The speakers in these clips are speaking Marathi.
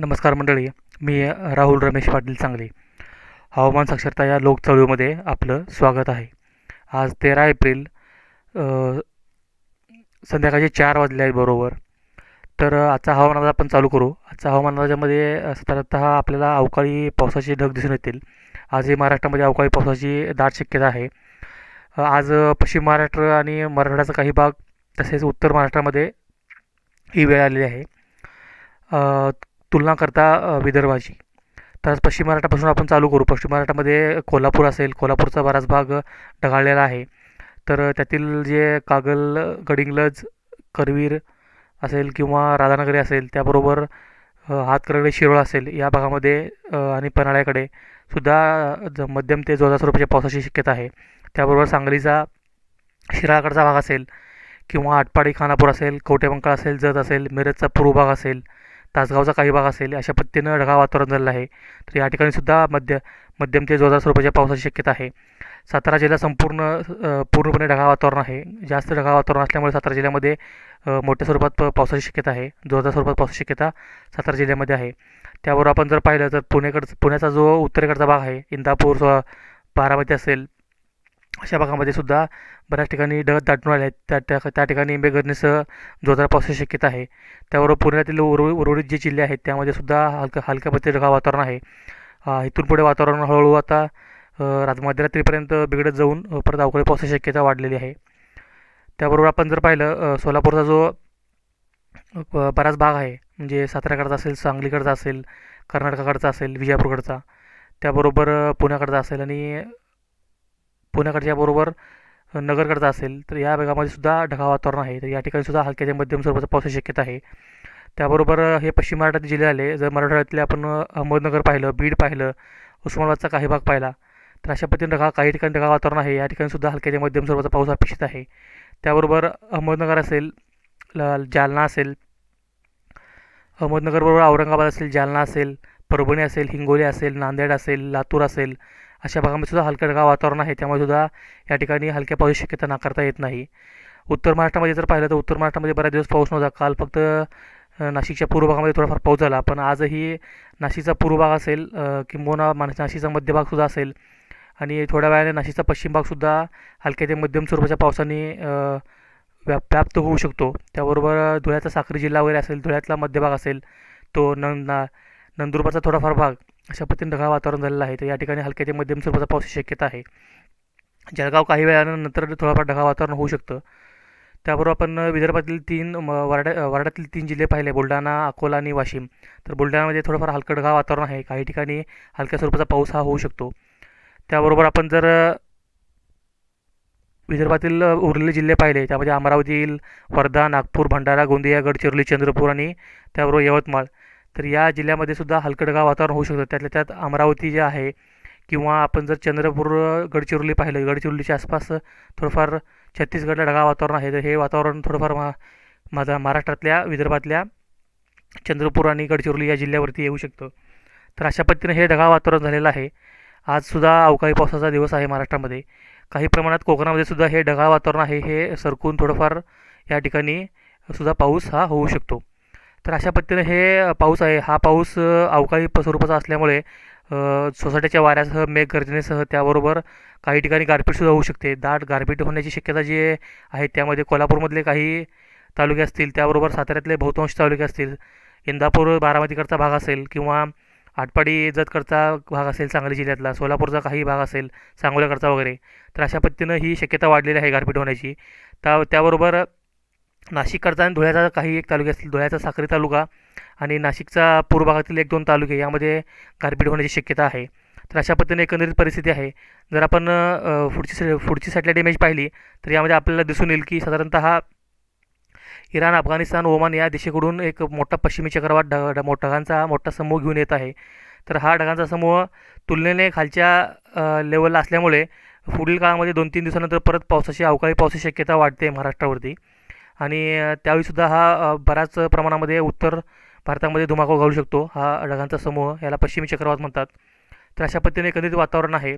नमस्कार मंडळी मी राहुल रमेश पाटील सांगली. हवामान साक्षरता या लोकचळवळीमध्ये आपलं स्वागत आहे. आज तेरा एप्रिल संध्याकाळचे चार वाजले आहेत बरोबर. तर आजचा हवामान आपण चालू करू. आजचा हवामान अंदाजामध्ये साधारणतः आपल्याला अवकाळी पावसाचे ढग दिसून येतील. आजही महाराष्ट्रामध्ये अवकाळी पावसाची दाट शक्यता आहे. आज पश्चिम महाराष्ट्र आणि मराठवाड्याचा काही भाग तसेच उत्तर महाराष्ट्रामध्ये ही वेळ आलेली आहे. तुलना करता विदर्भाची. तर पश्चिम महाराष्ट्रापासून आपण चालू करू. पश्चिम महाराष्ट्रामध्ये कोल्हापूर असेल कोल्हापूरचा बराच भाग ढगाळलेला आहे. तर त्यातील जे कागल गडिंग्लज करवीर असेल किंवा राधानगरी असेल त्याबरोबर अ, शिरोळ असेल या भागामध्ये आणि पन्हाळ्याकडे सुद्धा ज मध्यम ते जोरदार स्वरूपाच्या पावसाची शक्यता आहे. त्याबरोबर सांगलीचा शिराळकडचा भाग असेल किंवा आटपाडी खानापूर असेल कवठेमंकाळ असेल जत असेल मिरजचा पूर्व भाग असेल तासगावचा काही भाग असेल अशा पद्धतीनं ढगाळ वातावरण झालेलं आहे. तर या ठिकाणी सुद्धा मध्य मध्यम ते जोरदार स्वरूपाच्या पावसाची शक्यता आहे. सातारा जिल्हा संपूर्ण पूर्णपणे ढगाळ वातावरण आहे. जास्त ढगाळ वातावरण असल्यामुळे सातारा जिल्ह्यामध्ये मोठ्या स्वरूपात पावसाची शक्यता आहे. जोरदार स्वरूपात पावसाची शक्यता सातारा जिल्ह्यामध्ये आहे. त्यावर आपण जर पाहिलं तर पुणेकडचं पुण्याचा जो उत्तरेकडचा भाग आहे इंदापूर बारामती असेल अशा भागामध्ये सुद्धा बऱ्याच ठिकाणी ढग दाटून आले आहेत त्या त्या त्या ठिकाणी मेघगर्जनेसह जोरदार पावसाची शक्यता आहे. त्याबरोबर पुण्यातील उर्व उर्वरित जे जिल्हे आहेत त्यामध्ये सुद्धा हलकं हलक्या पद्धती ढगाळ वातावरण आहे. इथून पुढे वातावरण हळूहळू आता रात मध्यरात्रीपर्यंत बिघडत जाऊन परत अवकाळी पावसाची शक्यता वाढलेली आहे. त्याबरोबर आपण जर पाहिलं सोलापूरचा जो बराच भाग आहे म्हणजे साताऱ्याकडचा असेल सांगलीकडचा असेल कर्नाटकाकडचा असेल विजापूरकडचा त्याबरोबर पुण्याकडचा असेल आणि पुण्याकडच्या बरोबर नगरकडचा असेल तर या भागामध्ये सुद्धा ढगाळ वातावरण आहे. तर या ठिकाणी सुद्धा हलक्या ते मध्यम स्वरूपाचा पावसाची शक्यता आहे. त्याबरोबर हे पश्चिम महाराष्ट्रातील जिल्हे आले जर मराठवाड्यातले आपण अहमदनगर पाहिलं बीड पाहिलं उस्मानाबादचा काही भाग पाहिला तर अशा पद्धतीने ढगाळ काही ठिकाणी ढगाळ वातावरण आहे. या ठिकाणी सुद्धा हलक्या ते मध्यम स्वरूपाचा पाऊस अपेक्षित आहे. त्याबरोबर अहमदनगर असेल जालना असेल अहमदनगरबरोबर औरंगाबाद असेल जालना असेल परभणी असेल हिंगोली असेल नांदेड असेल लातूर असेल अशा भागामध्ये सुद्धा हलकं ढगाळ वातावरण आहे. त्यामुळे सुद्धा या ठिकाणी हलक्या पावसाची शक्यता नाकारता येत नाही. उत्तर महाराष्ट्रामध्ये जर पाहिलं तर उत्तर महाराष्ट्रामध्ये बऱ्याच दिवस पाऊस नव्हता. काल फक्त नाशिकच्या पूर्व भागामध्ये थोडाफार पाऊस झाला. पण आजही नाशिकचा पूर्व भाग असेल किंबहुना मा- नाशिकचा मध्य भागसुद्धा असेल. आणि थोड्या वेळाने नाशिकचा पश्चिम भागसुद्धा हलक्या ते मध्यम स्वरूपाच्या पावसाने व्या व्याप व्याप्त होऊ शकतो. त्याबरोबर धुळ्याचा साक्री जिल्हा वगैरे असेल धुळ्यातला मध्यभाग असेल तो नं ना नंदुरबारचा थोडाफार भाग अशा पद्धतीने ढगाळ वातावरण झालेलं आहे. तर या ठिकाणी हलक्या ते मध्यम स्वरूपाचा पावसाची शक्यता आहे. जळगाव काही वेळानंतर थोडाफार ढगाळ वातावरण होऊ शकतं. त्याबरोबर आपण विदर्भातील तीन म, वारड्या वारड्यातील तीन जिल्हे पाहिले. बुलढाणा अकोला आणि वाशिम. तर बुलढाण्यामध्ये थोडंफार हलकं ढगाळ वातावरण आहे. काही ठिकाणी हलक्या स्वरूपाचा पाऊस हा होऊ शकतो. त्याबरोबर आपण जर विदर्भातील उरलेले जिल्हे पाहिले त्यामध्ये अमरावती वर्धा नागपूर भंडारा गोंदिया गडचिरोली चंद्रपूर आणि त्याबरोबर यवतमाळ. तर या जिल्ह्यामध्ये सुद्धा हलकं ढगाळ वातावरण होऊ शकतं. त्यातल्या त्यात अमरावती जे आहे किंवा आपण जर चंद्रपूर गडचिरोली पाहिलं गडचिरोलीच्या आसपास थोडंफार छत्तीसगडला ढगाळ वातावरण आहे. तर हे वातावरण थोडंफार मा माझा महाराष्ट्रातल्या विदर्भातल्या चंद्रपूर आणि गडचिरोली या जिल्ह्यावरती येऊ शकतं. तर अशा पद्धतीने हे ढगाळ वातावरण झालेलं आहे. आजसुद्धा अवकाळी पावसाचा दिवस आहे महाराष्ट्रामध्ये. काही प्रमाणात कोकणामध्ये सुद्धा हे ढगाळ वातावरण आहे. हे सरकून थोडंफार या ठिकाणी सुद्धा पाऊस हा होऊ शकतो. तर अशा पद्धतीने हे पाऊस आहे. हा पाऊस अवकाळी स्वरूपाचा असल्यामुळे सोसायटीच्या सोसाट्याच्या वाऱ्यासह मेघगर्जनेसह त्याबरोबर काही ठिकाणी गारपीटसुद्धा होऊ शकते. दाट गारपीट होण्याची शक्यता जी आहे त्यामध्ये कोल्हापूरमधले काही तालुके असतील त्याबरोबर साताऱ्यातले बहुतांश तालुके असतील. इंदापूर बारामतीकडचा भाग असेल किंवा आटपाडी जतकडचा भाग असेल सांगली जिल्ह्यातला सोलापूरचा काही भाग असेल सांगोल्याकडचा वगैरे तर अशा पद्धतीनं ही शक्यता वाढलेली आहे गारपीट होण्याची. त्या त्याबरोबर नाशिककडचा आणि धुळ्याचा काही एक तालुके असतील धुळ्याचा साक्री तालुका आणि नाशिकचा पूर्व भागातील एक दोन तालुके यामध्ये गारपीट होण्याची शक्यता आहे. तर अशा पद्धतीने एकंदरीत परिस्थिती आहे. जर आपण पुढची स- पुढची सॅटेलाईट इमेज पाहिली तर यामध्ये आपल्याला दिसून येईल की साधारणतः इराण अफगाणिस्तान ओमान या देशाकडून एक मोठा पश्चिमी चक्रवात ढग ढगांचा मोठा समूह घेऊन येत आहे. तर हा ढगांचा समूह तुलनेने खालच्या लेवलला असल्यामुळे पुढील काळामध्ये दोन तीन दिवसानंतर परत पावसाची अवकाळी पावसाची शक्यता वाढते महाराष्ट्रावरती. आणि त्यावेळीसुद्धा हा बऱ्याच प्रमाणामध्ये उत्तर भारतामध्ये धुमाकूळ घालू शकतो. हा ढगांचा समूह याला पश्चिमी चक्रवात म्हणतात. तर अशा पद्धतीने एकंदरीत वातावरण आहे.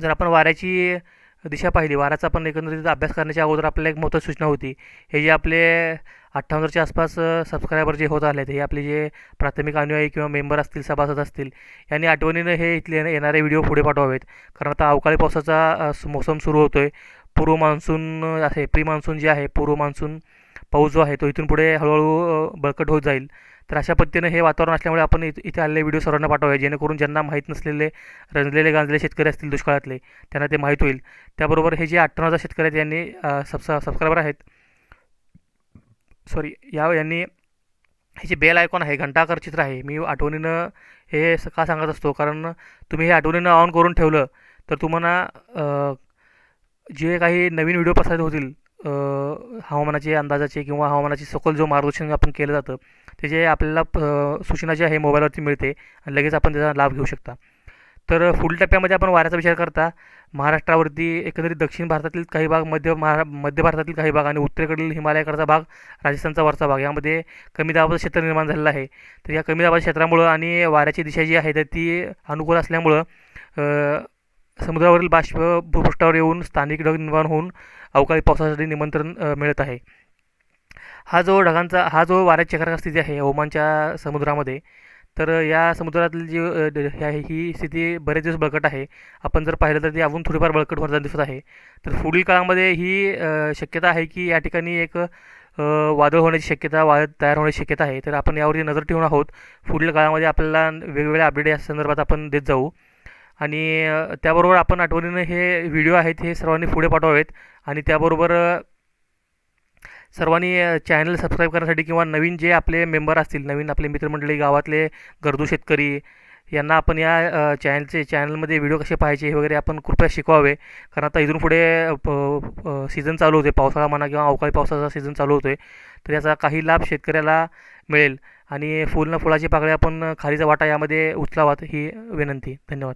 जर आपण वाऱ्याची दिशा पाहिली वाऱ्याचा आपण एकंदरीत अभ्यास करण्याच्या अगोदर आपल्याला एक मोठं सूचना होती. हे जे आपले अठ्ठावन्नच्या आसपास सबस्क्रायबर जे होत आले हे आपले जे प्राथमिक अनुयायी किंवा मेंबर असतील सभासद असतील यांनी आठवणीनं हे इथले येणारे व्हिडिओ पुढे पाठवावेत. कारण आता अवकाळी पावसाचा मोसम सुरू होतो आहे पूर्व मान्सून असे प्री मान्सून जे आहे पूर्व मान्सून पाऊस जो आहे तो इथून पुढे हळूहळू बळकट होत जाईल. तर अशा पद्धतीने हे वातावरण असल्यामुळे आपण इथे इथे आलेले व्हिडिओ सर्वांना पाठवावे जेणेकरून ज्यांना माहीत नसलेले रंजलेले गांजलेले शेतकरी असतील दुष्काळातले त्यांना ते माहीत होईल. त्याबरोबर हे जे अठ्ठ्याण्णव हजार शेतकरी आहेत यांनी सबसा सबस्क्रायबर आहेत. सॉरी या यांनी हे जे बेल आयकॉन आहे घंटाकर चित्र आहे मी आठवणीनं हे का सांगत असतो? कारण तुम्ही हे आठवणीनं ऑन करून ठेवलं तर तुम्हाला जे काही नवीन व्हिडिओ प्रसारित होतील हवामानाचे अंदाजाचे किंवा हवामानाचे सखोल जो मार्गदर्शन आपण केलं जातं ते जे आपल्याला सूचना जी आहे मोबाईलवरती मिळते आणि लगेच आपण त्याचा लाभ घेऊ शकता. तर फुल टप्प्यामध्ये आपण वाऱ्याचा विचार करता महाराष्ट्रावरती एकंदरीत दक्षिण भारतातील काही भाग मध्य महा मध्य भारतातील काही भाग आणि उत्तरेकडील हिमालयाकडचा भाग राजस्थानचा वरचा भाग यामध्ये कमी दाबाचं क्षेत्र निर्माण झालेलं आहे. तर या कमी दाबाच्या क्षेत्रामुळं आणि वाऱ्याची दिशा जी आहे तर ती अनुकूल असल्यामुळं समुद्रावरील बाष्प भूपृष्ठावर येऊन स्थानिक ढग निर्माण होऊन अवकाळी पावसासाठी निमंत्रण मिळत आहे. हा जो ढगांचा हा जो वाऱ्याची चक्राकार स्थिती आहे ओमानच्या समुद्रामध्ये तर या समुद्रातील जी ह्या ही स्थिती बरेच दिवस बळकट आहे. आपण जर पाहिलं तर ती अजून थोडीफार बळकट होताना दिसत आहे. तर पुढील काळामध्ये ही शक्यता आहे की या ठिकाणी एक वादळ होण्याची शक्यता वादळ तयार होण्याची शक्यता आहे. तर आपण यावरती नजर ठेवून आहोत. पुढील काळामध्ये आपल्याला वेगवेगळ्या अपडेट या संदर्भात आपण देत जाऊ. आणि त्याबरोबर आपण आठवणीनं हे व्हिडिओ आहेत हे सर्वांनी पुढे पाठवावेत. आणि त्याबरोबर सर्वांनी चॅनल सबस्क्राईब करण्यासाठी किंवा नवीन जे आपले मेंबर असतील नवीन आपले मित्रमंडळी गावातले गरजू शेतकरी यांना आपण या चॅनलचे चॅनलमध्ये व्हिडिओ कसे पाहायचे हे वगैरे आपण कृपया शिकवावे. कारण आता इथून पुढे सीझन चालू होते पावसाळा म्हणा किंवा अवकाळी पावसाचा सीझन चालू होतो आहे तर याचा काही लाभ शेतकऱ्याला मिळेल. आणि फुल न फुलाची पाकळी आपण खालीचा वाटा यामध्ये उचलावात ही विनंती. धन्यवाद.